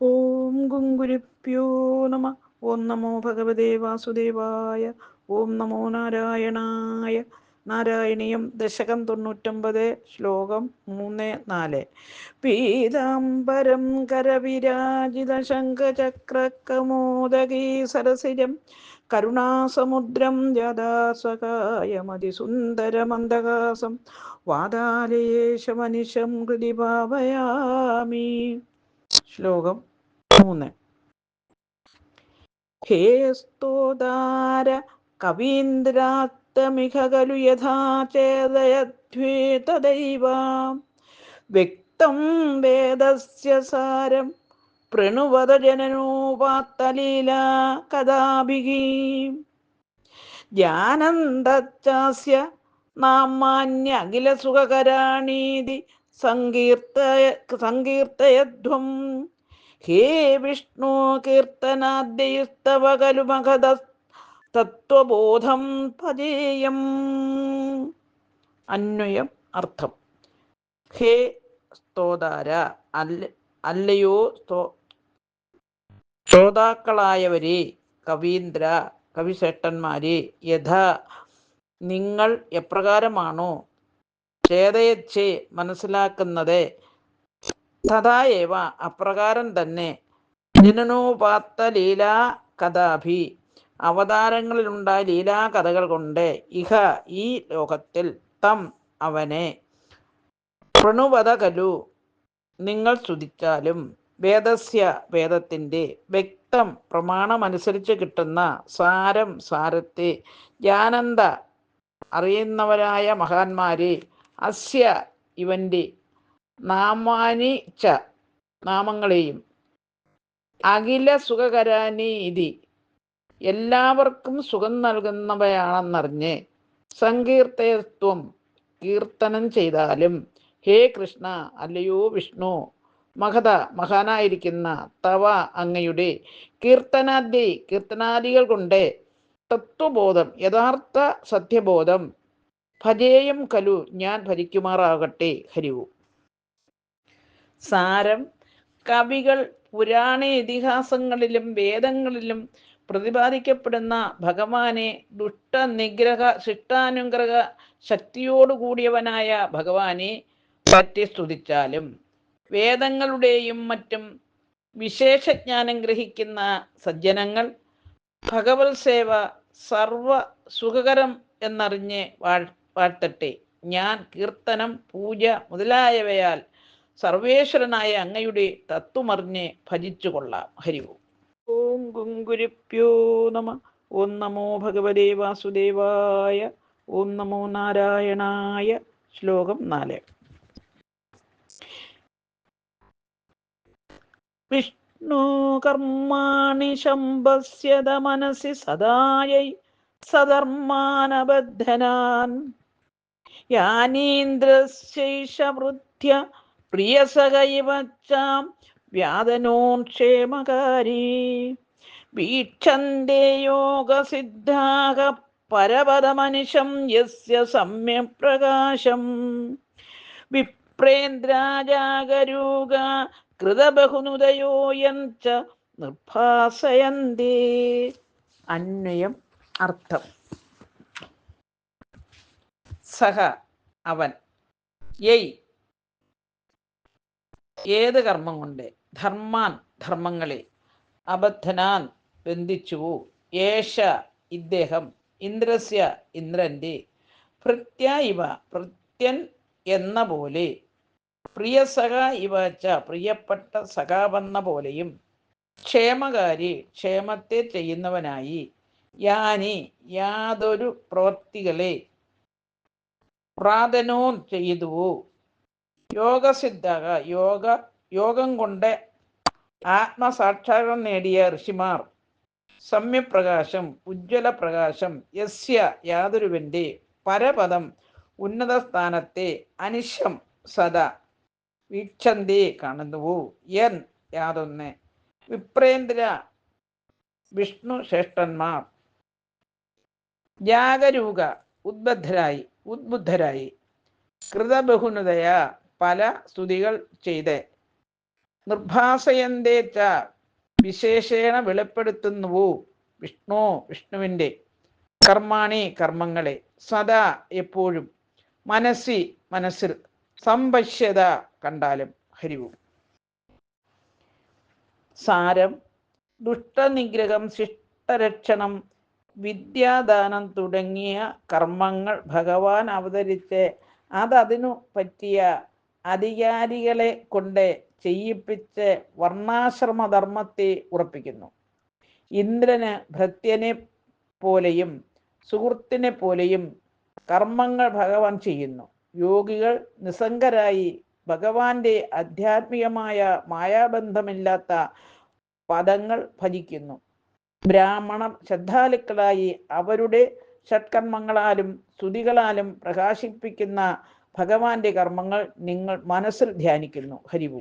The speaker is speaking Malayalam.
ഓം ഗുങ്കുരുപ്യോ നമ. ഓം നമോ ഭഗവതേ വാസുദേവായ. ഓം നമോ നാരായണായ. നാരായണീയം ദശകം തൊണ്ണൂറ്റൊമ്പത് ശ്ലോകം മൂന്ന് നാല്. പീതാംബരം കരവിരാജിത ശംഖചക്രക്കമോദകീ സരസിജം കരുണാസമുദ്രം ജദാസകായമതിസുന്ദരമന്ദകാസം വാതാലയേശമനിശം ഹൃദി ഭാവയാമി ശ്ലോകം മൂന്ന്. ഹേ സ്തോതാര കവീന്ദ്രാത്തമിഹ ഖലു വ്യക്തം വേദസ്യ സാരം പ്രണുവത ജനനോപാത്തലീല കഥാഭിഹി. ജാനന്ദാസ്യ നാമാന്യ അഖില സുഖകരാണീതി സങ്കീർത്തയ സങ്കീർത്തയധ്വം. ഹേ വിഷ്ണു കീർത്തനാദ്യയുസ്തവ ഖലു മഖദ തത്വബോധം പതേയം അന്വയം അർത്ഥം. ഹേ സ്തോതാര അല്ല അല്ലയോ ശ്രോതാക്കളായവരെ കവീന്ദ്ര കവിശ്രേഷ്ഠന്മാരെ യഥാ നിങ്ങൾ എപ്രകാരമാണോ? ചേതയച്ചേ മനസ്സിലാക്കുന്നത് തഥായേവ അപ്രകാരം തന്നെ. ജനനോപാത്ത ലീലാ കഥാഭി. അവതാരങ്ങളിലുണ്ടായ ലീലാകഥകൾ കൊണ്ട് ഇഹ ഈ ലോകത്തിൽ തം അവനെ. പ്രണുവത കലു. നിങ്ങൾ സ്തുതിച്ചാലും വേദസ്യ വേദത്തിന്റെ വ്യക്തം പ്രമാണമനുസരിച്ച് കിട്ടുന്ന സാരം സാരത്തെ ജാനന്ദ അറിയുന്നവരായ മഹാന്മാരെ അസ്യ ഇവന്റെ നാമാനി ച നാമങ്ങളെയും അഖില സുഖകരാനി ഇതി എല്ലാവർക്കും സുഖം നൽകുന്നവയാണെന്നറിഞ്ഞ് സങ്കീർത്തയത്വം കീർത്തനം ചെയ്താലും ഹേ കൃഷ്ണ അല്ലയോ വിഷ്ണു മഹത മഹാനായിരിക്കുന്ന തവ അങ്ങയുടെ കീർത്തനാദി കീർത്തനാദികൾ കൊണ്ട് തത്വബോധം യഥാർത്ഥ സത്യബോധം ഭജേയം കലു ഞാൻ ഭരിക്കുമാറാകട്ടെ. ഹരിവു സാരം. കവികൾ പുരാണ ഇതിഹാസങ്ങളിലും വേദങ്ങളിലും പ്രതിപാദിക്കപ്പെടുന്ന ഭഗവാനെ ദുഷ്ട നിഗ്രഹ ശിഷ്ടാനുഗ്രഹ ശക്തിയോടുകൂടിയവനായ ഭഗവാനെ പറ്റി സ്തുതിച്ചാലും വേദങ്ങളുടെയും മറ്റും വിശേഷജ്ഞാനം ഗ്രഹിക്കുന്ന സജ്ജനങ്ങൾ ഭഗവത് സേവ സർവ സുഖകരം എന്നറിഞ്ഞ് വാഴ് വാഴ്ത്തട്ടെ. ഞാൻ കീർത്തനം പൂജ മുതലായവയാൽ സർവേശ്വരനായ അങ്ങയുടെ തത്വമറിഞ്ഞ് ഭജിച്ചു കൊള്ളാം. ഹരിവും ഓം. ഗുങ്കുരുപ്യോ നമ. ഓം നമോ ഭഗവതേ വാസുദേവായ. ഓം നമോ നാരായണായ. ശ്ലോകം നാല്. വിഷ്ണു കർമാണി ശംഭസ്യത മനസി സദായൈ സധർമാനബദ്ധനാൻ. യാനീന്ദ്രശൈഷവൃദ്ധ്യ പ്രിയസഹ സഹൈവച്ചാം ചാം വ്യാതനോക്ഷേമകാരി വീക്ഷന്തേ യോഗസിദ്ധാഹ പരപദമനിശം യസ്യ സമ്യപ്രകാശം. വിപ്രേന്ദ്രാജാഗരൂക കൃതബഹുനുദയോ യഞ്ച നിർഭാസയന്തേ. അന്വയം അർത്ഥം. സഹ അവൻ. യൈ ഏത് കർമ്മം കൊണ്ട്? ധർമാൻ ധർമ്മങ്ങളെ അബദ്ധനാൻ ബന്ധിച്ചുവോ ഏഷ ഇദ്ദേഹം ഇന്ദ്രസ്യ ഇന്ദ്രന്റെ ഭൃത്യ ഇവ ഭൃത്യൻ എന്ന പോലെ. പ്രിയ സഖ ഇവ പ്രിയപ്പെട്ട സഖാവെന്ന പോലെയും. ക്ഷേമകാരി ക്ഷേമത്തെ ചെയ്യുന്നവനായി. യാനി യാതൊരു പ്രവൃത്തികളെ പ്രാതനോ ചെയ്തുവോ യോഗസിദ്ധക യോഗ യോഗം കൊണ്ട് ആത്മസാക്ഷാത്കാരം നേടിയ ഋഷിമാർ. സമ്യപ്രകാശം ഉജ്ജ്വല പ്രകാശം യസ്യ യാതൊരുവന്റെ പരപദം ഉന്നത സ്ഥാനത്തെ അനിശം സദാ വീക്ഷന്തി കാണുന്നുവോ? എൻ യാതൊന്ന്. വിപ്രേന്ദ്ര വിഷ്ണു ശ്രേഷ്ഠന്മാർ ജാഗരൂക ഉദ്ബദ്ധരായി ഉദ്ബുദ്ധരായി. കൃതബഹുനതയ പല സ്തുതികൾ ചെയ്ത്. നിർഭാസയന്തേച്ച വിശേഷേണ വെളിപ്പെടുത്തുന്നുവോ. വിഷ്ണു വിഷ്ണുവിന്റെ കർമാണി കർമ്മങ്ങളെ സദാ എപ്പോഴും മനസ്സി മനസ്സിൽ സമ്പശ്യത കണ്ടാലും ഹരിവും. സാരം ദുഷ്ടനിഗ്രഹം ശിഷ്ടരക്ഷണം വിദ്യാദാനം തുടങ്ങിയ കർമ്മങ്ങൾ ഭഗവാൻ അവതരിച്ച്. അതതിനു പറ്റിയ അധികാരികളെ കൊണ്ട് ചെയ്യിപ്പിച്ച് വർണാശ്രമധർമ്മത്തെ ഉറപ്പിക്കുന്നു. ഇന്ദ്രന് ഭൃത്യനെ പോലെയും സുഹൃത്തിനെ പോലെയും കർമ്മങ്ങൾ ഭഗവാൻ ചെയ്യുന്നു. യോഗികൾ നിസ്സംഗരായി ഭഗവാന്റെ ആധ്യാത്മികമായ മായാബന്ധമില്ലാത്ത പദങ്ങൾ ഭജിക്കുന്നു. ബ്രാഹ്മണർ ശ്രദ്ധാലുക്കളായി അവരുടെ ഷഡ്കർമ്മങ്ങളാലും സ്തുതികളാലും പ്രകാശിപ്പിക്കുന്ന ഭഗവാന്റെ കർമ്മങ്ങൾ നിങ്ങൾ മനസ്സിൽ ധ്യാനിക്കുന്നു. ഹരിവു